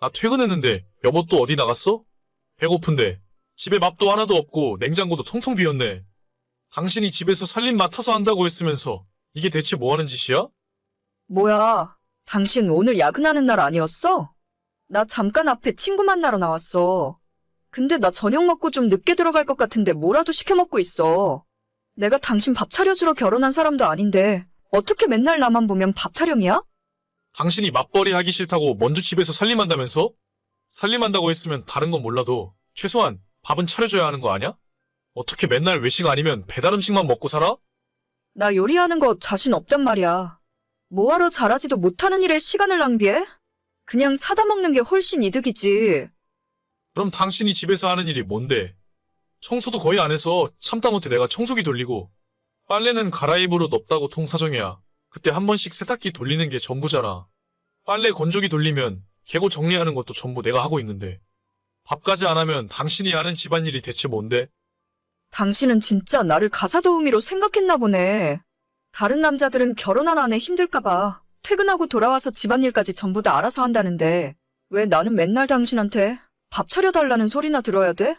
나 퇴근했는데 여보 또 어디 나갔어? 배고픈데 집에 밥도 하나도 없고 냉장고도 통통 비었네. 당신이 집에서 살림 맡아서 한다고 했으면서 이게 대체 뭐 하는 짓이야? 뭐야, 당신 오늘 야근하는 날 아니었어? 나 잠깐 앞에 친구 만나러 나왔어. 근데 나 저녁 먹고 좀 늦게 들어갈 것 같은데 뭐라도 시켜 먹고 있어. 내가 당신 밥 차려주러 결혼한 사람도 아닌데 어떻게 맨날 나만 보면 밥 타령이야? 당신이 맞벌이 하기 싫다고 먼저 집에서 살림한다면서? 살림한다고 했으면 다른 건 몰라도 최소한 밥은 차려줘야 하는 거 아냐? 어떻게 맨날 외식 아니면 배달 음식만 먹고 살아? 나 요리하는 거 자신 없단 말이야. 뭐하러 잘하지도 못하는 일에 시간을 낭비해? 그냥 사다 먹는 게 훨씬 이득이지. 그럼 당신이 집에서 하는 일이 뭔데? 청소도 거의 안 해서 참다 못해 내가 청소기 돌리고 빨래는 갈아입으로 넣었다고 통사정이야. 그때 한 번씩 세탁기 돌리는 게 전부잖아. 빨래 건조기 돌리면 개고 정리하는 것도 전부 내가 하고 있는데 밥까지 안 하면 당신이 하는 집안일이 대체 뭔데? 당신은 진짜 나를 가사 도우미로 생각했나 보네. 다른 남자들은 결혼한 아내 힘들까봐 퇴근하고 돌아와서 집안일까지 전부 다 알아서 한다는데 왜 나는 맨날 당신한테 밥 차려달라는 소리나 들어야 돼?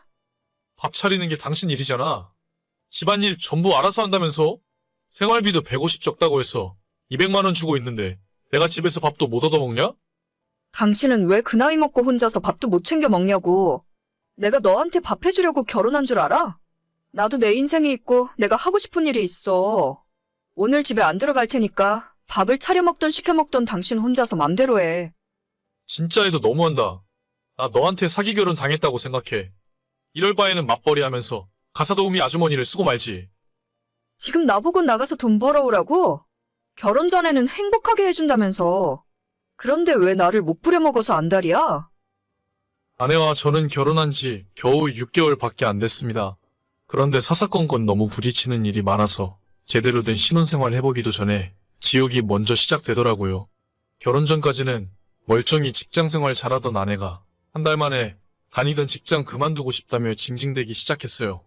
밥 차리는 게 당신 일이잖아. 집안일 전부 알아서 한다면서? 생활비도 150 적다고 해서 200만 원 주고 있는데 내가 집에서 밥도 못 얻어먹냐? 당신은 왜 그 나이 먹고 혼자서 밥도 못 챙겨 먹냐고. 내가 너한테 밥 해주려고 결혼한 줄 알아? 나도 내 인생이 있고 내가 하고 싶은 일이 있어. 오늘 집에 안 들어갈 테니까 밥을 차려 먹던 시켜 먹던 당신 혼자서 맘대로 해. 진짜 해도 너무한다. 나 너한테 사기 결혼 당했다고 생각해. 이럴 바에는 맞벌이 하면서 가사도우미 아주머니를 쓰고 말지. 지금 나보고 나가서 돈 벌어오라고? 결혼 전에는 행복하게 해준다면서. 그런데 왜 나를 못 부려먹어서 안달이야? 아내와 저는 결혼한 지 겨우 6개월밖에 안 됐습니다. 그런데 사사건건 너무 부딪히는 일이 많아서 제대로 된 신혼생활 해보기도 전에 지옥이 먼저 시작되더라고요. 결혼 전까지는 멀쩡히 직장생활 잘하던 아내가 한 달 만에 다니던 직장 그만두고 싶다며 징징대기 시작했어요.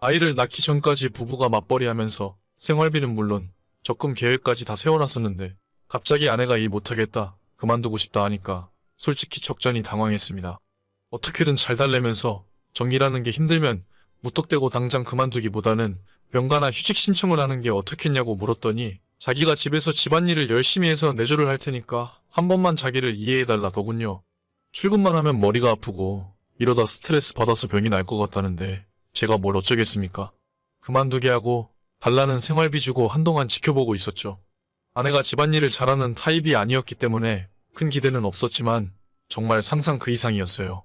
아이를 낳기 전까지 부부가 맞벌이 하면서 생활비는 물론 적금 계획까지 다 세워놨었는데 갑자기 아내가 일 못하겠다, 그만두고 싶다 하니까 솔직히 적잖이 당황했습니다. 어떻게든 잘 달래면서 정리라는 게 힘들면 무턱대고 당장 그만두기보다는 병가나 휴직 신청을 하는 게 어떻겠냐고 물었더니 자기가 집에서 집안일을 열심히 해서 내조를 할 테니까 한 번만 자기를 이해해달라더군요. 출근만 하면 머리가 아프고 이러다 스트레스 받아서 병이 날 것 같다는데 제가 뭘 어쩌겠습니까? 그만두게 하고 달라는 생활비 주고 한동안 지켜보고 있었죠. 아내가 집안일을 잘하는 타입이 아니었기 때문에 큰 기대는 없었지만 정말 상상 그 이상이었어요.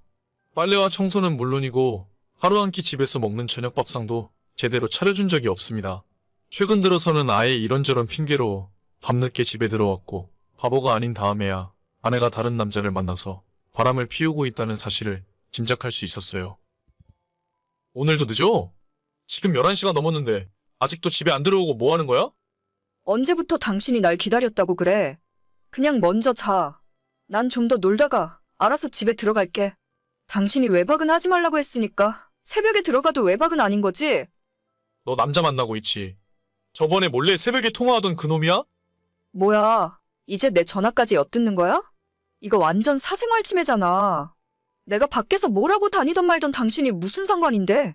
빨래와 청소는 물론이고 하루 한 끼 집에서 먹는 저녁 밥상도 제대로 차려준 적이 없습니다. 최근 들어서는 아예 이런저런 핑계로 밤늦게 집에 들어왔고 바보가 아닌 다음에야 아내가 다른 남자를 만나서 바람을 피우고 있다는 사실을 짐작할 수 있었어요. 오늘도 늦어? 지금 11시가 넘었는데 아직도 집에 안 들어오고 뭐 하는 거야? 언제부터 당신이 날 기다렸다고 그래? 그냥 먼저 자. 난 좀 더 놀다가 알아서 집에 들어갈게. 당신이 외박은 하지 말라고 했으니까 새벽에 들어가도 외박은 아닌 거지? 너 남자 만나고 있지. 저번에 몰래 새벽에 통화하던 그 놈이야? 뭐야, 이제 내 전화까지 엿듣는 거야? 이거 완전 사생활 침해잖아. 내가 밖에서 뭐라고 다니던 말던 당신이 무슨 상관인데?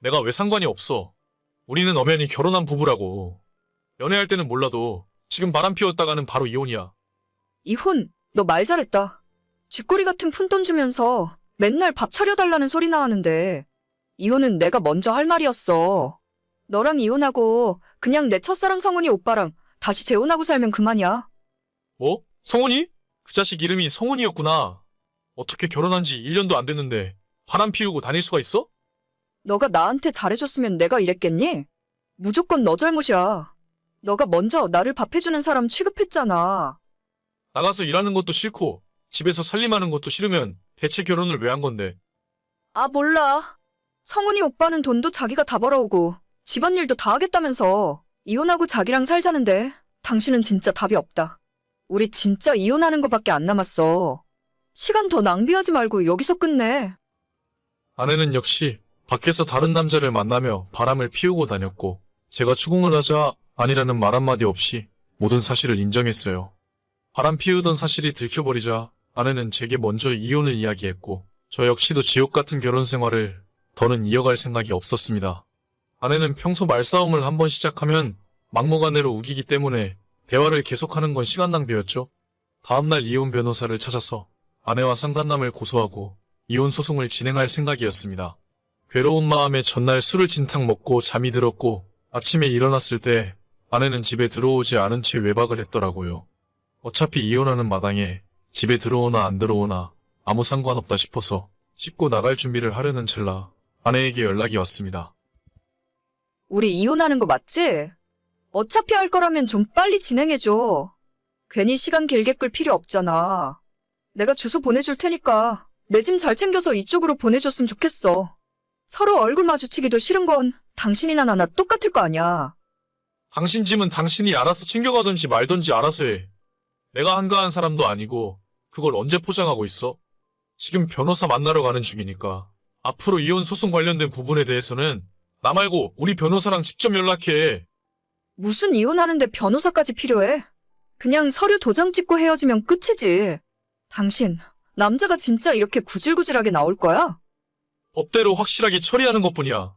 내가 왜 상관이 없어. 우리는 엄연히 결혼한 부부라고. 연애할 때는 몰라도 지금 바람 피웠다가는 바로 이혼이야. 이혼, 너 말 잘했다. 쥐꼬리 같은 푼돈 주면서 맨날 밥 차려달라는 소리나 하는데, 이혼은 내가 먼저 할 말이었어. 너랑 이혼하고 그냥 내 첫사랑 성훈이 오빠랑 다시 재혼하고 살면 그만이야. 뭐? 성훈이? 그 자식 이름이 성훈이었구나. 어떻게 결혼한 지 1년도 안 됐는데 바람 피우고 다닐 수가 있어? 너가 나한테 잘해줬으면 내가 이랬겠니? 무조건 너 잘못이야. 너가 먼저 나를 밥 해주는 사람 취급했잖아. 나가서 일하는 것도 싫고 집에서 살림하는 것도 싫으면 대체 결혼을 왜 한 건데? 아, 몰라. 성훈이 오빠는 돈도 자기가 다 벌어오고 집안일도 다 하겠다면서 이혼하고 자기랑 살자는데 당신은 진짜 답이 없다. 우리 진짜 이혼하는 것밖에 안 남았어. 시간 더 낭비하지 말고 여기서 끝내. 아내는 역시 밖에서 다른 남자를 만나며 바람을 피우고 다녔고 제가 추궁을 하자 아니라는 말 한마디 없이 모든 사실을 인정했어요. 바람 피우던 사실이 들켜버리자 아내는 제게 먼저 이혼을 이야기했고 저 역시도 지옥 같은 결혼 생활을 더는 이어갈 생각이 없었습니다. 아내는 평소 말싸움을 한번 시작하면 막무가내로 우기기 때문에 대화를 계속하는 건 시간 낭비였죠. 다음날 이혼 변호사를 찾아서 아내와 상간남을 고소하고 이혼 소송을 진행할 생각이었습니다. 괴로운 마음에 전날 술을 진탕 먹고 잠이 들었고 아침에 일어났을 때 아내는 집에 들어오지 않은 채 외박을 했더라고요. 어차피 이혼하는 마당에 집에 들어오나 안 들어오나 아무 상관없다 싶어서 씻고 나갈 준비를 하려는 찰나 아내에게 연락이 왔습니다. 우리 이혼하는 거 맞지? 어차피 할 거라면 좀 빨리 진행해줘. 괜히 시간 길게 끌 필요 없잖아. 내가 주소 보내줄 테니까 내 짐 잘 챙겨서 이쪽으로 보내줬으면 좋겠어. 서로 얼굴 마주치기도 싫은 건 당신이나 나나 똑같을 거 아니야. 당신 짐은 당신이 알아서 챙겨가든지 말든지 알아서 해. 내가 한가한 사람도 아니고 그걸 언제 포장하고 있어? 지금 변호사 만나러 가는 중이니까 앞으로 이혼 소송 관련된 부분에 대해서는 나 말고 우리 변호사랑 직접 연락해. 무슨 이혼하는데 변호사까지 필요해? 그냥 서류 도장 찍고 헤어지면 끝이지. 당신, 남자가 진짜 이렇게 구질구질하게 나올 거야? 법대로 확실하게 처리하는 것뿐이야.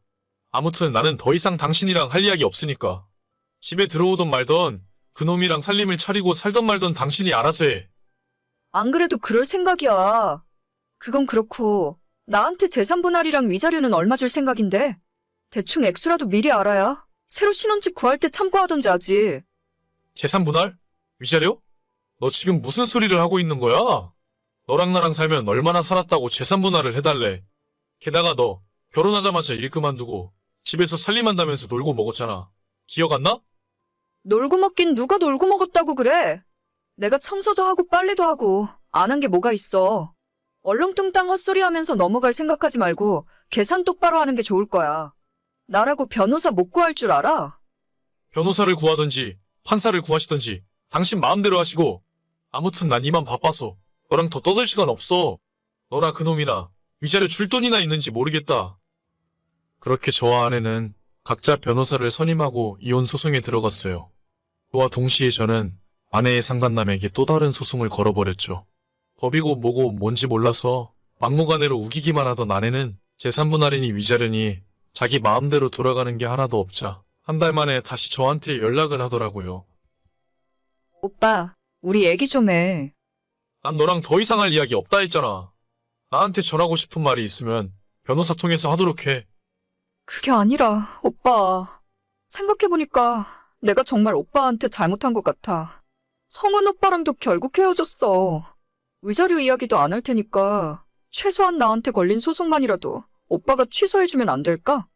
아무튼 나는 더 이상 당신이랑 할 이야기 없으니까. 집에 들어오던 말던 그놈이랑 살림을 차리고 살던 말던 당신이 알아서 해. 안 그래도 그럴 생각이야. 그건 그렇고, 나한테 재산 분할이랑 위자료는 얼마 줄 생각인데? 대충 액수라도 미리 알아야 새로 신혼집 구할 때 참고하던지 하지. 재산 분할? 위자료? 너 지금 무슨 소리를 하고 있는 거야? 너랑 나랑 살면 얼마나 살았다고 재산 분할을 해달래. 게다가 너 결혼하자마자 일 그만두고 집에서 살림한다면서 놀고 먹었잖아. 기억 안 나? 놀고 먹긴 누가 놀고 먹었다고 그래? 내가 청소도 하고 빨래도 하고 안 한 게 뭐가 있어. 얼렁뚱땅 헛소리 하면서 넘어갈 생각하지 말고 계산 똑바로 하는 게 좋을 거야. 나라고 변호사 못 구할 줄 알아? 변호사를 구하든지 판사를 구하시든지 당신 마음대로 하시고 아무튼 난 이만 바빠서 너랑 더 떠들 시간 없어. 너나 그놈이나 위자료 줄 돈이나 있는지 모르겠다. 그렇게 저와 아내는 각자 변호사를 선임하고 이혼 소송에 들어갔어요. 그와 동시에 저는 아내의 상간남에게 또 다른 소송을 걸어버렸죠. 법이고 뭐고 뭔지 몰라서 막무가내로 우기기만 하던 아내는 재산분할이니 위자료니 자기 마음대로 돌아가는 게 하나도 없자 한 달 만에 다시 저한테 연락을 하더라고요. 오빠, 우리 얘기 좀 해. 난 너랑 더 이상 할 이야기 없다 했잖아. 나한테 전하고 싶은 말이 있으면 변호사 통해서 하도록 해. 그게 아니라, 오빠. 생각해보니까 내가 정말 오빠한테 잘못한 것 같아. 성은 오빠랑도 결국 헤어졌어. 위자료 이야기도 안 할 테니까 최소한 나한테 걸린 소송만이라도 오빠가 취소해주면 안 될까?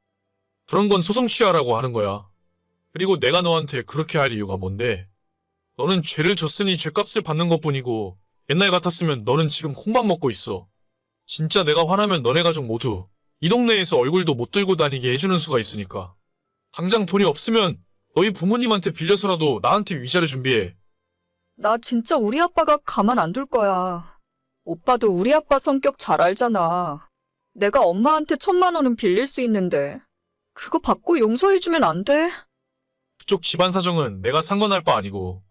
그런 건 소송 취하라고 하는 거야. 그리고 내가 너한테 그렇게 할 이유가 뭔데? 너는 죄를 졌으니 죄값을 받는 것 뿐이고 옛날 같았으면 너는 지금 콩밥 먹고 있어. 진짜 내가 화나면 너네 가족 모두 이 동네에서 얼굴도 못 들고 다니게 해주는 수가 있으니까. 당장 돈이 없으면 너희 부모님한테 빌려서라도 나한테 위자료 준비해. 나 진짜 우리 아빠가 가만 안 둘 거야. 오빠도 우리 아빠 성격 잘 알잖아. 내가 엄마한테 천만 원은 빌릴 수 있는데 그거 받고 용서해주면 안 돼? 그쪽 집안 사정은 내가 상관할 바 아니고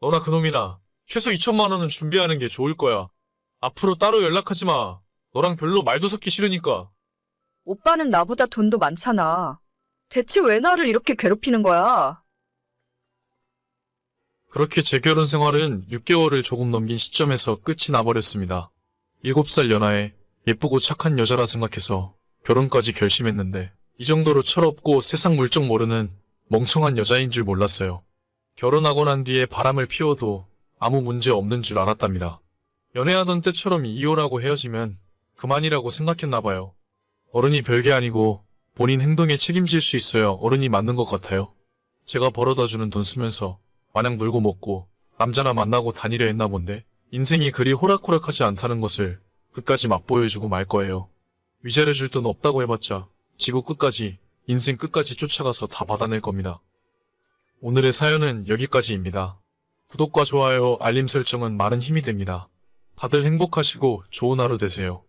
너나 그놈이나 최소 2천만 원은 준비하는 게 좋을 거야. 앞으로 따로 연락하지 마. 너랑 별로 말도 섞기 싫으니까. 오빠는 나보다 돈도 많잖아. 대체 왜 나를 이렇게 괴롭히는 거야? 그렇게 제 결혼 생활은 6개월을 조금 넘긴 시점에서 끝이 나버렸습니다. 7살 연하에 예쁘고 착한 여자라 생각해서 결혼까지 결심했는데 이 정도로 철없고 세상 물정 모르는 멍청한 여자인 줄 몰랐어요. 결혼하고 난 뒤에 바람을 피워도 아무 문제 없는 줄 알았답니다. 연애하던 때처럼 이혼하고 헤어지면 그만이라고 생각했나 봐요. 어른이 별게 아니고 본인 행동에 책임질 수 있어야 어른이 맞는 것 같아요. 제가 벌어다 주는 돈 쓰면서 마냥 놀고 먹고 남자나 만나고 다니려 했나 본데 인생이 그리 호락호락하지 않다는 것을 끝까지 맛보여주고 말 거예요. 위자료 줄 돈 없다고 해봤자 지구 끝까지 인생 끝까지 쫓아가서 다 받아낼 겁니다. 오늘의 사연은 여기까지입니다. 구독과 좋아요, 알림 설정은 많은 힘이 됩니다. 다들 행복하시고 좋은 하루 되세요.